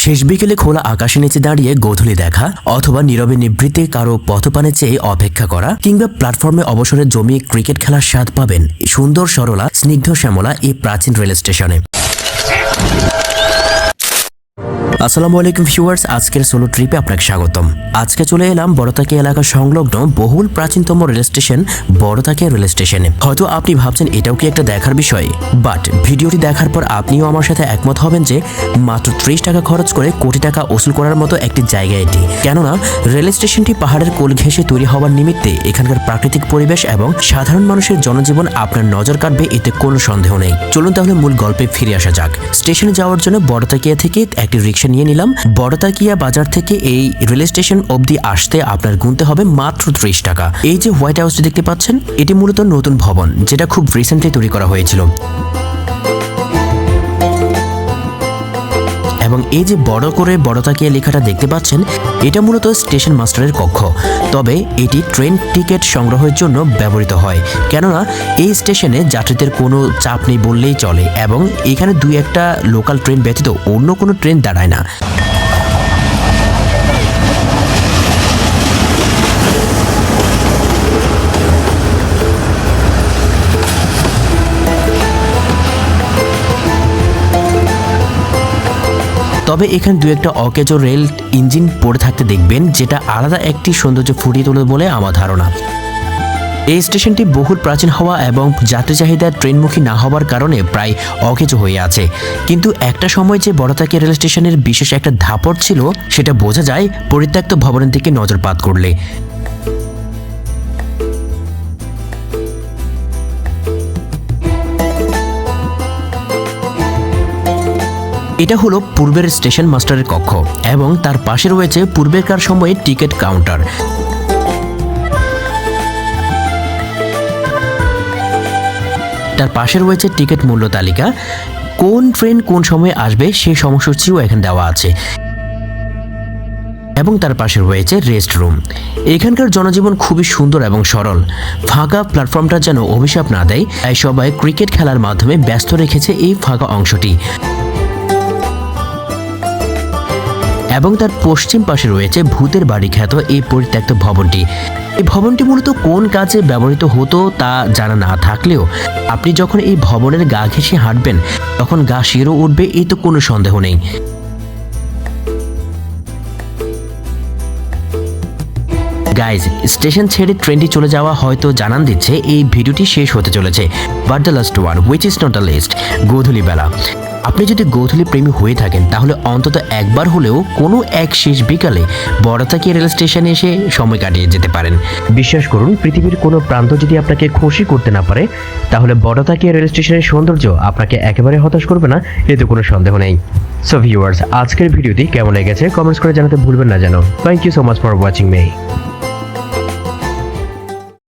শেষ বিকেলে খোলা আকাশের নিচে দাঁড়িয়ে গোধূলি দেখা অথবা নীরবে নিবৃত্তে কারও পথপানে চেয়ে অপেক্ষা করা কিংবা প্ল্যাটফর্মে অবসরে জমিয়ে ক্রিকেট খেলার স্বাদ পাবেন সুন্দর সরলা, স্নিগ্ধ শ্যামলা এই প্রাচীন রেল স্টেশনে। আসসালামু আলাইকুম ভিউয়ার্স, আজকের সোলো ট্রিপে আপনাকে স্বাগতম। আজকে চলে এলাম বড়তাকি এলাকা সংলগ্ন বহুল প্রাচীনতম রেল স্টেশন, বড়তাকি রেল স্টেশনে। হয়তো আপনি ভাবছেন, এটাও কি একটা দেখার বিষয়? বাট, ভিডিওটি দেখার পর আপনিও আমার সাথে একমত হবেন যে, মাত্র ত্রিশ টাকা খরচ করে কোটি টাকা ওসুল করার মতো একটি জায়গা এটি। কেননা, রেল স্টেশনটি পাহাড়ের কোল ঘেঁষে তৈরি হওয়ার নিমিত্তে এখানকার প্রাকৃতিক পরিবেশ এবং সাধারণ মানুষের জনজীবন আপনার নজর কাটবে, এতে কোনো সন্দেহ নেই। চলুন তাহলে মূল গল্পে ফিরে আসা যাক। স্টেশনে যাওয়ার জন্য বড়তাকিয়া থেকে একটি রিক্সা নিয়ে নিলাম। বড়তাকিয়া বাজার থেকে এই রেল স্টেশন অবধি আসতে আপনার গুনতে হবে মাত্র ত্রিশ টাকা। এই যে হোয়াইট হাউসটি দেখতে পাচ্ছেন, এটি মূলত নতুন ভবন, যেটা খুব রিসেন্টলি তৈরি করা হয়েছিল। এবং এই যে বড় করে বড় তাকিয়া লেখাটা দেখতে পাচ্ছেন, এটা মূলত স্টেশন মাস্টারের কক্ষ। তবে এটি ট্রেন টিকিট সংগ্রহের জন্য ব্যবহৃত হয়। কেননা, এই স্টেশনে যাত্রীদের কোনো চাপ নেই বললেই চলে এবং এখানে দুই একটা লোকাল ট্রেন ব্যতীত অন্য কোনো ট্রেন দাঁড়ায় না। তবে এখানে দু একটা অকেজো রেল ইঞ্জিন পড়ে থাকতে দেখবেন, যেটা আলাদা একটি সৌন্দর্য ফুটিয়ে তোলে বলে আমার ধারণা। এই স্টেশনটি বহুল প্রাচীন হওয়া এবং যাত্রী চাহিদা ট্রেনমুখী না হওয়ার কারণে প্রায় অকেজো হয়ে আছে। কিন্তু একটা সময় যে বড়তাকে রেল স্টেশনের বিশেষ একটা ধাপড় ছিল, সেটা বোঝা যায় পরিত্যক্ত ভবনের দিকে নজরপাত করলে। এটা হলো পূর্বের স্টেশন মাস্টারের কক্ষ এবং তার পাশে রয়েছে পূর্বেকার সময়ে টিকিট কাউন্টার। তার পাশে রয়েছে টিকিট মূল্য তালিকা। কোন ট্রেন কোন সময়ে আসবে সেই সময়সূচিও এখানে দেওয়া আছে। এবং তার পাশে রয়েছে রেস্ট রুম এখানকার জনজীবন খুবই সুন্দর এবং সরল। ফাঁকা প্ল্যাটফর্মটা যেন অভিশাপ না দেয়, তাই সবাই ক্রিকেট খেলার মাধ্যমে ব্যস্ত রেখেছে এই ফাঁকা অংশটি। এবং তার পশ্চিম পাশে রয়েছে ভূতের বাড়ি খ্যাত এই পরিত্যক্ত ভবনটি। এই ভবনটি মূলত কোন কাজে ব্যবহৃত হতো তা জানা না থাকলেও আপনি যখন এই ভবনের গা ঘেঁষে হাঁটবেন, তখন গা শিরও উঠবে এই তো কোনো সন্দেহ নেই। গাইজ স্টেশন ছেড়ে ট্রেনটি চলে যাওয়া হয়তো জানান দিচ্ছে, এই ভিডিওটি শেষ হতে চলেছে। But the last one which is not the list গোধূলি বেলা। আপনি যদি গোধূলি প্রেমী হয়ে থাকেন, তাহলে অন্তত একবার হলেও কোনো এক শেষ বিকালে বড়তাকি রেল স্টেশনে এসে সময় কাটিয়ে যেতে পারেন। বিশ্বাস করুন, পৃথিবীর কোনো প্রান্ত যদি আপনাকে খুশি করতে না পারে, তাহলে বড়তাকি রেল স্টেশনের সৌন্দর্য আপনাকে একেবারে হতাশ করবে না এতে কোনো সন্দেহ নেই। সো ভিউয়ার্স আজকের ভিডিওটি কেমন লেগেছে কমেন্টস করে জানাতে ভুলবেন না যেন। Thank you so much for watching May